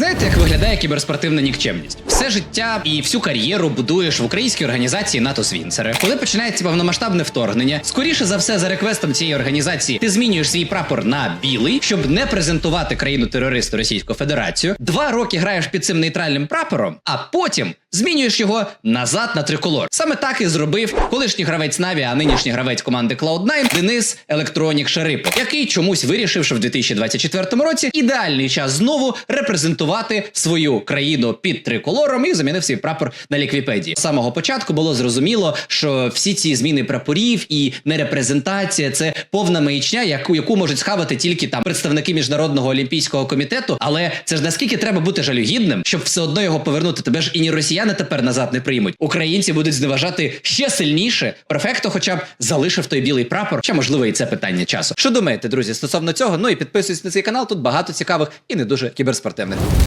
Знаєте, як виглядає кіберспортивна нікчемність? Все життя і всю кар'єру будуєш в українській організації НАТО Свінцери. Коли починається повномасштабне вторгнення, скоріше за все, за реквестом цієї організації, ти змінюєш свій прапор на білий, щоб не презентувати країну терористу Російську Федерацію. Два роки граєш під цим нейтральним прапором, а потім змінюєш його назад на триколор. Саме так і зробив колишній гравець Наві, а нинішній гравець команди Cloud9 Денис Електронік Шарипов, який чомусь вирішив, що в 2024 році ідеальний час знову репрезентувати свою країну під триколором і замінив свій прапор на ліквіпедії. З самого початку було зрозуміло, що всі ці зміни прапорів і нерепрезентація це повна маячня, яку яку можуть схавати тільки там представники міжнародного олімпійського комітету. Але це ж наскільки треба бути жалюгідним, щоб все одно його повернути. Тебе ж і ні росіяни тепер назад не приймуть. Українці будуть зневажати ще сильніше. Префекто, хоча б залишив той білий прапор. Ще можливо і це питання часу. Що думаєте, друзі, стосовно цього? Ну і підписуйтесь на цей канал. Тут багато цікавих і не дуже кіберспортивних.